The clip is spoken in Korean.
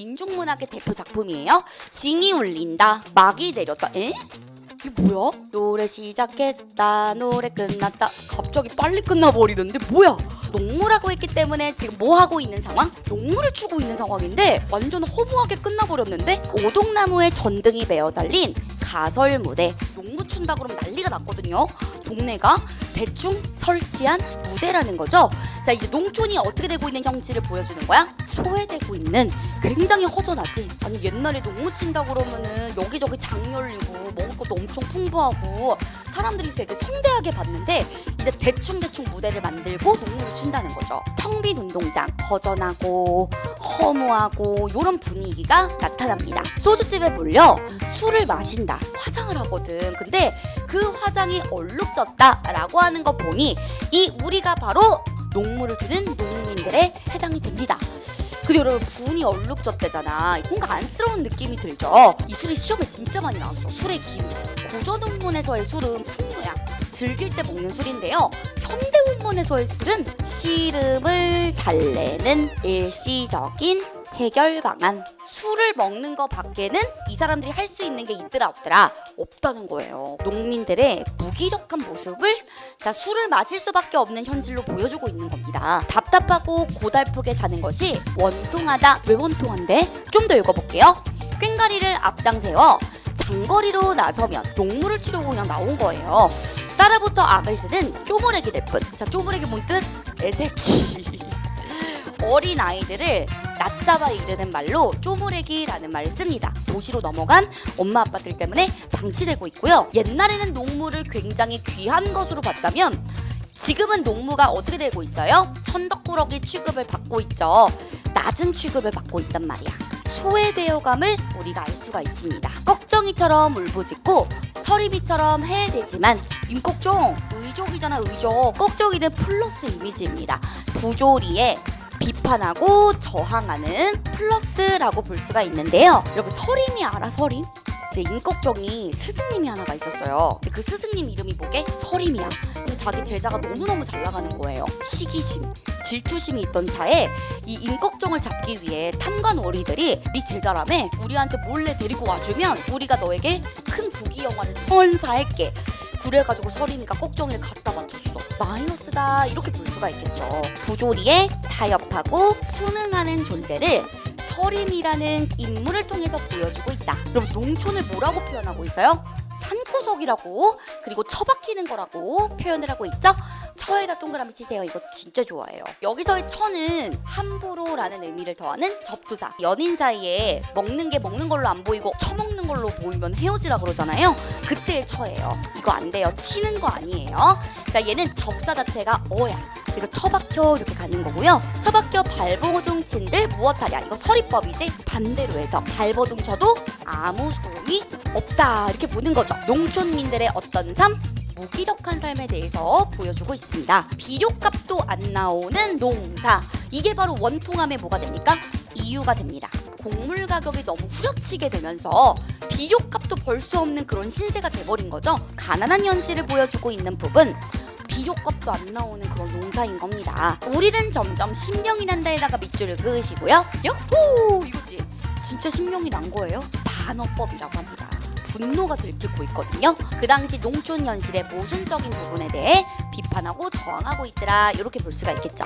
민중문학의 대표 작품이에요. 징이 울린다, 막이 내렸다. 에? 이게 뭐야? 노래 시작했다, 노래 끝났다. 갑자기 빨리 끝나버리는데 뭐야? 농무라고 했기 때문에 지금 뭐 하고 있는 상황? 농무를 추고 있는 상황인데 완전 허무하게 끝나버렸는데 오동나무에 전등이 매어 달린 가설 무대 농무 춘다 그러면 난리가 났거든요. 동네가 대충 설치한 무대라는 거죠. 자 이제 농촌이 어떻게 되고 있는 형질을 보여주는 거야? 소외되고 있는 굉장히 허전하지. 아니 옛날에 농무 친다 그러면은 여기저기 장 열리고 먹을 것도 엄청 풍부하고 사람들이 되게 성대하게 봤는데 이제 대충 대충 무대를 만들고 농무를 춘다는 거죠. 텅빈 운동장 허전하고 허무하고 이런 분위기가 나타납니다. 소주집에 몰려 술을 마신다. 화장을 하거든. 근데 그 화장이 얼룩졌다라고 하는 거 보니 이 우리가 바로 농무를 주는 농민들에 해당이 됩니다. 근데 여러분 분이 얼룩졌대잖아. 뭔가 안쓰러운 느낌이 들죠. 이 술이 시험에 진짜 많이 나왔어. 술의 기운. 고전 운문에서의 술은 풍요야. 즐길 때 먹는 술인데요. 현대 운문에서의 술은 시름을 달래는 일시적인 해결 방안. 술을 먹는 거 밖에는 이 사람들이 할 수 있는 게 있더라 없더라 없다는 거예요. 농민들의 무기력한 모습을 자 술을 마실 수밖에 없는 현실로 보여주고 있는 겁니다. 답답하고 고달프게 사는 것이 원통하다. 왜 원통한데? 좀 더 읽어볼게요. 꽹가리를 앞장 세워 장거리로 나서면 농무를 치려고 그냥 나온 거예요. 따라붙어 악을 쓰는 쪼무레기 될 뿐. 자 쪼무레기 뭔 뜻? 애새끼. 어린 아이들을 낮잡아 이르는 말로 쪼무레기라는 말을 씁니다. 도시로 넘어간 엄마 아빠들 때문에 방치되고 있고요. 옛날에는 농무를 굉장히 귀한 것으로 봤다면 지금은 농무가 어떻게 되고 있어요? 천덕꾸러기 취급을 받고 있죠. 낮은 취급을 받고 있단 말이야. 소외되어감을 우리가 알 수가 있습니다. 꺽정이처럼 울부짖고 서리비처럼 해야되지만 윤꺽정 의족이잖아 의족. 꺽정이는 플러스 이미지입니다. 부조리에 비판하고 저항하는 플러스라고 볼 수가 있는데요. 여러분 서림이 알아 서림? 제 임꺽정이 스승님이 하나가 있었어요. 근데 그 스승님 이름이 뭐게? 서림이야. 근데 자기 제자가 너무너무 잘 나가는 거예요. 시기심, 질투심이 있던 차에 이 임꺽정을 잡기 위해 탐관오리들이 네 제자라며 우리한테 몰래 데리고 와주면 우리가 너에게 큰 부귀 영화를 선사할게. 그래가지고 서림이가 꼭정이를 갖다 바쳤어. 마이너스다 이렇게 볼 수가 있겠죠. 부조리에 타협하고 순응하는 존재를 서림이라는 인물을 통해서 보여주고 있다. 그럼 농촌을 뭐라고 표현하고 있어요? 산구석이라고 그리고 처박히는 거라고 표현을 하고 있죠. 처에다 동그라미 치세요. 이거 진짜 좋아해요. 여기서의 처는 함부로라는 의미를 더하는 접두사. 연인 사이에 먹는 게 먹는 걸로 안 보이고 처먹는 걸로 보이면 헤어지라 그러잖아요. 그때의 처예요. 이거 안 돼요. 치는 거 아니에요. 자, 얘는 접사 자체가 어야. 그리고 처박혀 이렇게 가는 거고요. 처박혀 발버둥 친들 무엇하랴. 이거 서리법이지. 반대로 해서 발버둥 쳐도 아무 소용이 없다. 이렇게 보는 거죠. 농촌민들의 어떤 삶? 무기력한 삶에 대해서 보여주고 있습니다. 비료값도 안 나오는 농사. 이게 바로 원통함의 뭐가 됩니까? 이유가 됩니다. 곡물 가격이 너무 후려치게 되면서 비료값도 벌 수 없는 그런 신세가 돼버린 거죠. 가난한 현실을 보여주고 있는 부분. 비료값도 안 나오는 그런 농사인 겁니다. 우리는 점점 신명이 난다에다가 밑줄을 그으시고요. 야호! 이거지. 진짜 신명이 난 거예요? 반어법이라고 합니다. 분노가 들키고 있거든요. 그 당시 농촌 현실의 모순적인 부분에 대해 비판하고 저항하고 있더라. 이렇게 볼 수가 있겠죠.